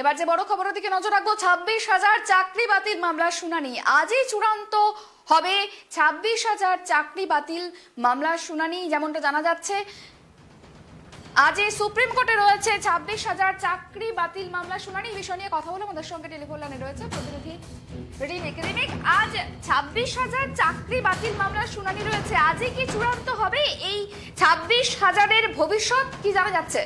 এবার যে বড় খবরের দিকে নজর রাখব, ছাব্বিশ হাজার চাকরি বাতিল মামলার শুনানি। আজই চূড়ান্ত হবে ছাব্বিশ হাজার চাকরি বাতিল মামলার শুনানি, যেমনটা জানা যাচ্ছে। আজই সুপ্রিম কোর্টে রয়েছে ছাব্বিশ হাজার চাকরি বাতিল মামলার শুনানি। বিষয় নিয়ে কথা বলে আমাদের সঙ্গে টেলিফোন লাইনে রয়েছে প্রতিনিধি রিমিক। রিমিক, আজ ছাব্বিশ হাজার চাকরি বাতিল মামলার শুনানি রয়েছে। আজই কি চূড়ান্ত হবে এই ছাব্বিশ হাজারের ভবিষ্যৎ? কি জানা যাচ্ছে?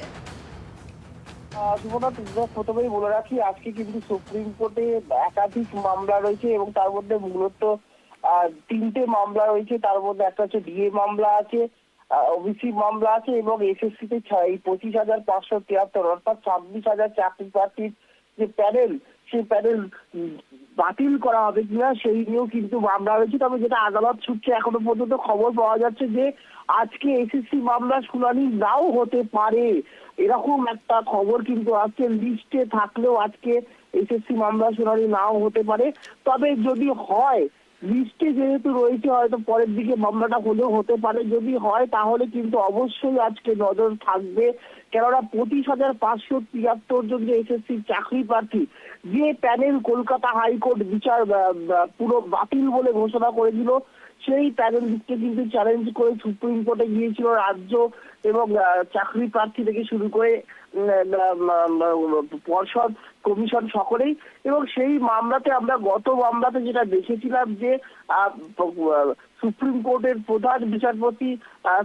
তোমার প্রথমেই বলে রাখি, আজকে কিন্তু সুপ্রিম কোর্টে একাধিক মামলা রয়েছে এবং তার মধ্যে মূলত তিনটে মামলা রয়েছে। তার মধ্যে একটা হচ্ছে ডিএ মামলা আছে ওবিসি মামলা আছে এবং এসএসসি তে এই পঁচিশ হাজার পাঁচশো তিয়াত্তর অর্থাৎ ছাব্বিশ হাজার চাকরি প্রার্থীর যে প্যানেল, সেই প্যানেল বাতিল করা হবে কিনা সেই নিয়েও কিন্তু মামলা হয়েছে। তবে যেটা আদালত সূত্রে এখনও পর্যন্ত খবর পাওয়া যাচ্ছে যে আজকে এসএসসি মামলা শুনানি নাও হতে পারে। এরকম একটা খবর কিন্তু আজকে লিস্টে থাকলেও আজকে এসএসসি মামলা শুনানি নাও হতে পারে। তবে যদি হয় লিস্টে যেহেতু রয়েছে, হয়তো পরের দিকে মামলাটা হলেও হতে পারে। যদি হয়, তাহলে কিন্তু অবশ্যই আজকে নজর থাকবে। কেননা পঁচিশ হাজার পাঁচশো তিয়াত্তর জন যে এসএসসি চাকরি প্রার্থী, যে প্যানেল কলকাতা হাইকোর্ট বিচার পুরো বাতিল বলে ঘোষণা করেছিল সেই প্যানেলকে কিন্তু চ্যালেঞ্জ করে সুপ্রিম কোর্টে গিয়েছিল রাজ্য এবং চাকরি প্রার্থী থেকে শুরু করে পর্ষদ কমিশন সকলেই এবং সেই মামলাতে আমরা, গত মামলাতে যেটা দেখেছিলাম যে সুপ্রিম কোর্টের প্রধান বিচারপতি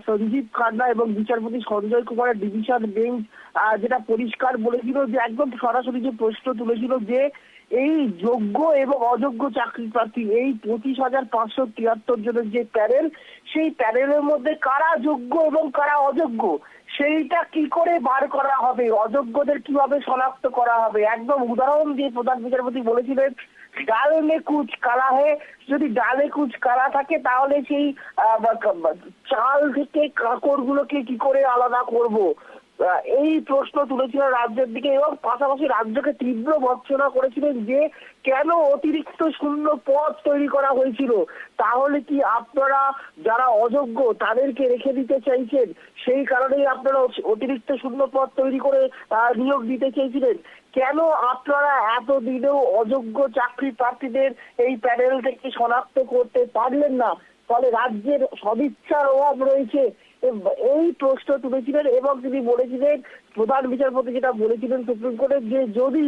সঞ্জীব খান্না এবং বিচারপতি সঞ্জয় কুমারের ডিভিশন বেঞ্চ যেটা পরিষ্কার বলেছিল যে, একদম সরাসরি যে প্রশ্ন তুলেছিল যে এই যোগ্য এবং অযোগ্য চাকরি প্রার্থী, এই পঁচিশ হাজার পাঁচশো তিয়াত্তর জনের যে প্যানেল সেই প্যানেলের মধ্যে কারা যোগ্য এবং কারা অযোগ্য, সেইটা কি করে বার করা হবে? অযোগ্যদের কীভাবে শনাক্ত করা হবে? একদম উদাহরণ দিয়ে প্রধান বিচারপতি বলেছিলেন, ডাল কুচ কালা হে, যদি ডালে কুচ কালা থাকে, তাহলে সেই চাল থেকে কাঁকড় গুলোকে কি করে আলাদা করব? এই প্রশ্ন তুলেছিল রাজ্যের দিকে এবং পাশাপাশি রাজ্যকে তীব্র ভর্ৎসনা করেছিলেন যে কেন অতিরিক্ত শূন্য পদ তৈরি করা হয়েছিল? তাহলে কি আপনারা যারা অযোগ্য তাদেরকে রেখে দিতে চাইছেন? সেই কারণেই আপনারা অতিরিক্ত শূন্য পদ তৈরি করে নিয়োগ দিতে চেয়েছিলেন। কেন আপনারা এতদিনেও অযোগ্য চাকরি প্রার্থীদের এই প্যানেল থেকে শনাক্ত করতে পারলেন না? ফলে রাজ্যের সদিচ্ছার অভাব রয়েছে। এই প্রশ্ন তুলেছিলেন এবং তিনি বলেছিলেন, প্রধান বিচারপতি যেটা বলেছিলেন সুপ্রিম কোর্টে যে যদি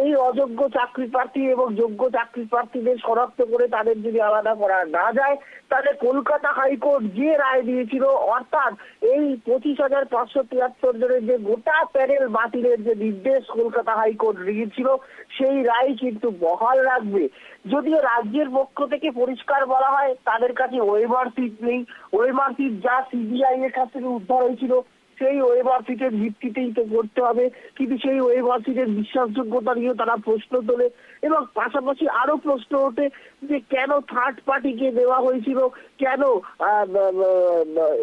এই অযোগ্য চাকরি প্রার্থী এবং যোগ্য চাকরি প্রার্থীদের শনাক্ত করে তাদের যদি আলাদা করা না যায়, তাহলে কলকাতা হাইকোর্ট যে রায় দিয়েছিল, অর্থাৎ এই পঁচিশ হাজার পাঁচশো তিয়াত্তর জনের যে গোটা প্যানেল বাতিলের যে নির্দেশ কলকাতা হাইকোর্ট দিয়েছিল, সেই রায় কিন্তু বহাল রাখবে। যদিও রাজ্যের পক্ষ থেকে পরিষ্কার বলা হয়, তাদের কাছে ওয়েবার সিট নেই। ওয়েবার সিট যা সিবিআই এর কাছ থেকে উদ্ধার হয়েছিল। সেই ওয়েবার সিটের ভিত্তিতেই তো করতে হবে। কিন্তু সেই ওয়েবার সিটের বিশ্বাসযোগ্যতা নিয়েও তারা প্রশ্ন তোলে এবং পাশাপাশি আরও প্রশ্ন ওঠে যে কেন থার্ড পার্টিকে দেওয়া হয়েছিল? কেন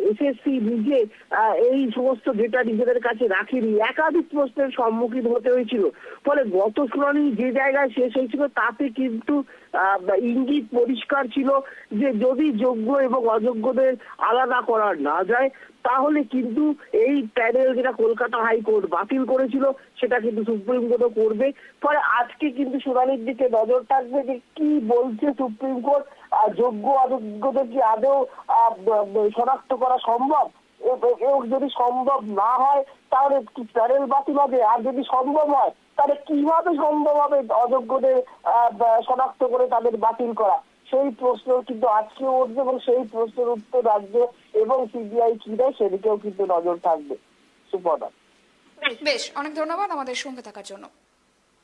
এসএসসি নিজে এই সমস্ত ডেটা নিজেদের কাছে রাখেনি? একাধিক প্রশ্নের সম্মুখীন হতে হয়েছিল। ফলে গত শুনানি যে জায়গায় শেষ হয়েছিল তাতে কিন্তু ইঙ্গিত পরিষ্কার ছিল যে যদি যোগ্য এবং অযোগ্যদের আলাদা করা না যায়, তাহলে কিন্তু এই প্যানেল যেটা কলকাতা হাইকোর্ট বাতিল করেছিল, সেটা কিন্তু সুপ্রিম কোর্টও করবে। ফলে আজকে কিন্তু শুনানির দিকে নজর থাকবে যে কি বলছে সুপ্রিম কোর্ট যোগ্য অযোগ্যদের কি আদৌ শনাক্ত করা সম্ভব? এ- এ- যদি সম্ভব না হয়, তাহলে প্যানেল বাতিল হবে আর যদি সম্ভব হয়, তাহলে কীভাবে সম্ভব হবে অযোগ্যদের শনাক্ত করে তাদের বাতিল করা? সেই প্রশ্ন কিন্তু আজকে উঠবে এবং সেই প্রশ্নের উত্তর রাজ্য এবং সিবিআই কি দেয় সেদিকেও কিন্তু নজর থাকবে। সুপর্ণা। বেশ, অনেক ধন্যবাদ আমাদের সঙ্গে থাকার জন্য।